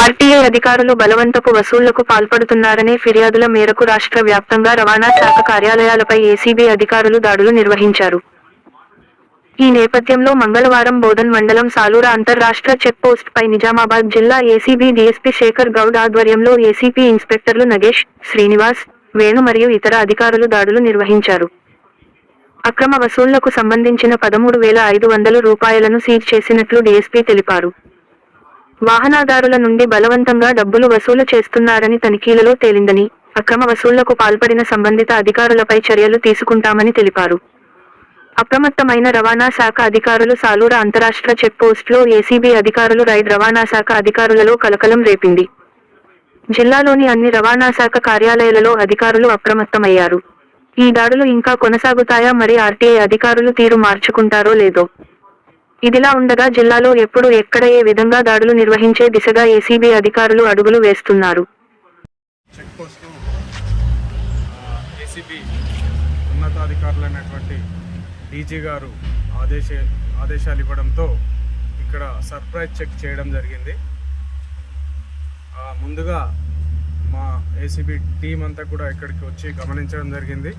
RTI అధికారులు బలవంతపు వసూళ్ళకు పాల్పడుతున్నారనే ఫిర్యాదుల మేరకు రాష్ట్ర వ్యాప్తంగా రవాణా శాఖ కార్యాలయాలపై ఏసీబీ అధికారులు దాడులు నిర్వహించారు. ఈ నేపథ్యంలో మంగళవారం బోధన్ మండలం సాలూర అంతర్రాష్ట్ర చెక్పోస్ట్పై పై నిజామాబాద్ జిల్లా ఏసీబీ డీఎస్పీ శేఖర్ గౌడ్ ఆధ్వర్యంలో ఏసీపీ ఇన్స్పెక్టర్లు నగేష్ శ్రీనివాస్ వేణు మరియు ఇతర అధికారులు దాడులు నిర్వహించారు. అక్రమ వసూళ్ళకు సంబంధించిన పదమూడు వేల ఐదు వందల రూపాయలను సీజ్ చేసినట్లు డీఎస్పీ తెలిపారు. వాహనదారుల నుండి బలవంతంగా డబ్బులు వసూలు చేస్తున్నారని తనిఖీలలో తేలిందని అక్రమ వసూళ్ళకు పాల్పడిన సంబంధిత అధికారులపై చర్యలు తీసుకుంటామని తెలిపారు. అప్రమత్తమైన రవాణా శాఖ అధికారులు సాలూర అంతరాష్ట్ర చెక్పోస్ట్లో ఏసీబీ అధికారులు రైడ్ రవాణా శాఖ అధికారులలో కలకలం రేపింది. జిల్లాలోని అన్ని రవాణా శాఖ కార్యాలయాలలో అధికారులు అప్రమత్తమయ్యారు. ఈ దాడులు ఇంకా కొనసాగుతాయా మరి ఆర్టీఐ అధికారులు తీరు మార్చుకుంటారో లేదో? ఇదిలా ఉండగా జిల్లాలో ఎప్పుడు ఎక్కడ ఏ విధంగా దాడులు నిర్వహించే దిశగా ఏసీబీ అధికారులు అడుగులు వేస్తున్నారు. చెక్ ఏసీబీ ఉన్నతాధికారులైనటువంటి డీజీ గారు ఆదేశ ఆదేశాలు ఇవ్వడంతో ఇక్కడ సర్ప్రైజ్ చెక్ చేయడం జరిగింది. ముందుగా మా ఏసీబీ టీం అంతా కూడా ఇక్కడికి వచ్చి గమనించడం జరిగింది.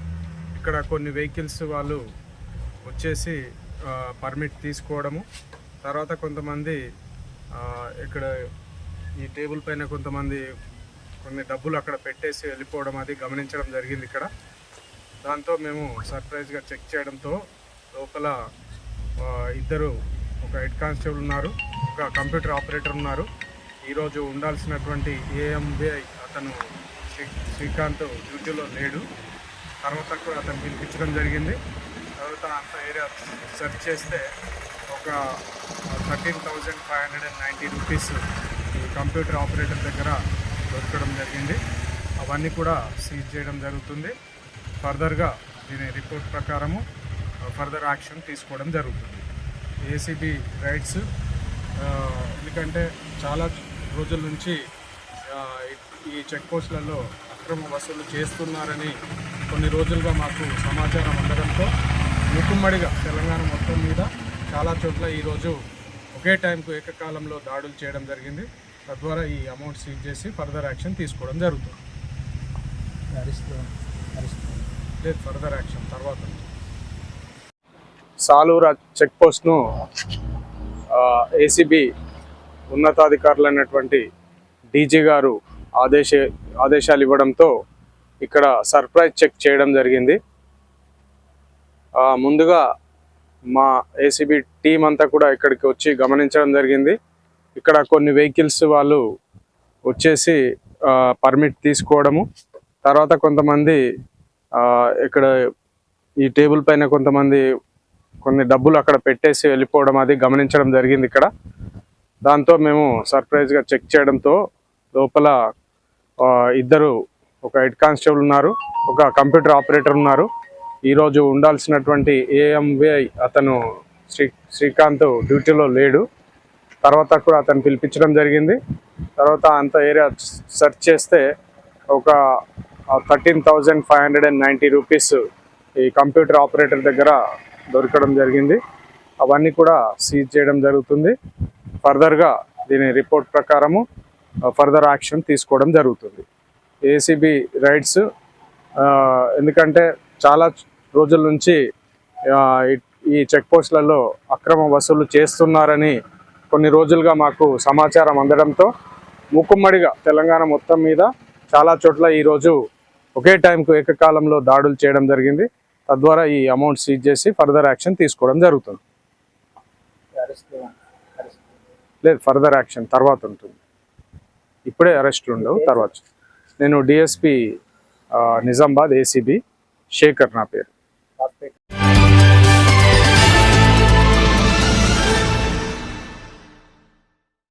ఇక్కడ కొన్ని వెహికల్స్ వాళ్ళు వచ్చేసి పర్మిట్ తీసుకోవడము. తర్వాత కొంతమంది ఇక్కడ ఈ టేబుల్ పైన కొంతమంది కొన్ని డబ్బులు అక్కడ పెట్టేసి వెళ్ళిపోవడం అది గమనించడం జరిగింది ఇక్కడ. దాంతో మేము సర్ప్రైజ్గా చెక్ చేయడంతో లోపల ఇద్దరు ఒక హెడ్ కానిస్టేబుల్ ఉన్నారు ఒక కంప్యూటర్ ఆపరేటర్ ఉన్నారు. ఈరోజు ఉండాల్సినటువంటి ఏఎంబిఐ అతను శ్రీ శ్రీకాంత్ డ్యూటీలో లేడు. తర్వాత కూడా అతను పిలిపించడం జరిగింది. తర్వాత అంత ఏరియా సెర్చ్ చేస్తే ఒక thirteen thousand five hundred and ninety rupees ఈ కంప్యూటర్ ఆపరేటర్ దగ్గర దొరకడం జరిగింది. అవన్నీ కూడా సీజ్ చేయడం జరుగుతుంది. ఫర్దర్గా దీని రిపోర్ట్ ప్రకారము ఫర్దర్ యాక్షన్ తీసుకోవడం జరుగుతుంది. ఏసీబీ రైట్స్ ఎందుకంటే చాలా రోజుల నుంచి ఈ చెక్ పోస్టులలో అక్రమ వసూలు చేస్తున్నారని కొన్ని రోజులుగా మాకు సమాచారం అందడంతో మూకుమ్మడిగా తెలంగాణ మొత్తం మీద చాలా చోట్ల ఈరోజు ఒకే టైంకు ఏకకాలంలో దాడులు చేయడం జరిగింది. తద్వారా ఈ అమౌంట్ సీజ్ చేసి ఫర్దర్ యాక్షన్ తీసుకోవడం జరుగుతుంది. లేదు ఫర్దర్ యాక్షన్ తర్వాత. సాలూరా చెక్ పోస్ట్ను ఏసీబీ ఉన్నతాధికారులైనటువంటి డీజీ గారు ఆదేశ ఆదేశాలు ఇవ్వడంతో ఇక్కడ సర్ప్రైజ్ చెక్ చేయడం జరిగింది. ముందుగా మా ఏసీబీ టీం అంతా కూడా ఇక్కడికి వచ్చి గమనించడం జరిగింది. ఇక్కడ కొన్ని వెహికల్స్ వాళ్ళు వచ్చేసి పర్మిట్ తీసుకోవడము. తర్వాత కొంతమంది ఇక్కడ ఈ టేబుల్ పైన కొంతమంది కొన్ని డబ్బులు అక్కడ పెట్టేసి వెళ్ళిపోవడం అది గమనించడం జరిగింది ఇక్కడ. దాంతో మేము సర్ప్రైజ్గా చెక్ చేయడంతో లోపల ఇద్దరు ఒక హెడ్ కానిస్టేబుల్ ఉన్నారు ఒక కంప్యూటర్ ఆపరేటర్ ఉన్నారు. ఈరోజు ఉండాల్సినటువంటి ఏఎంవిఐ అతను శ్రీ శ్రీకాంత్ డ్యూటీలో లేడు. తర్వాత కూడా అతను పిలిపించడం జరిగింది. తర్వాత అంత ఏరియా సెర్చ్ చేస్తే ఒక thirteen thousand five hundred and ninety rupees ఈ కంప్యూటర్ ఆపరేటర్ దగ్గర దొరకడం జరిగింది. అవన్నీ కూడా సీజ్ చేయడం జరుగుతుంది. ఫర్దర్గా దీని రిపోర్ట్ ప్రకారము ఫర్దర్ యాక్షన్ తీసుకోవడం జరుగుతుంది. ఏసీబీ రైడ్స్ ఎందుకంటే చాలా రోజుల నుంచి ఈ- చెక్ పోస్టులలో అక్రమ వసూలు చేస్తున్నారని కొన్ని రోజులుగా మాకు సమాచారం అందడంతో ముక్కుమ్మడిగా తెలంగాణ మొత్తం మీద చాలా చోట్ల ఈరోజు ఒకే టైంకు ఏకకాలంలో దాడులు చేయడం జరిగింది. తద్వారా ఈ అమౌంట్ సీజ్ చేసి ఫర్దర్ యాక్షన్ తీసుకోవడం జరుగుతుంది. లేదు ఫర్దర్ యాక్షన్ తర్వాత ఉంటుంది. ఇప్పుడే అరెస్ట్ ఉండవు తర్వాత. నేను డిఎస్పి నిజామాబాద్ ఏసీబీ శేఖర్ నా పేరు. topic.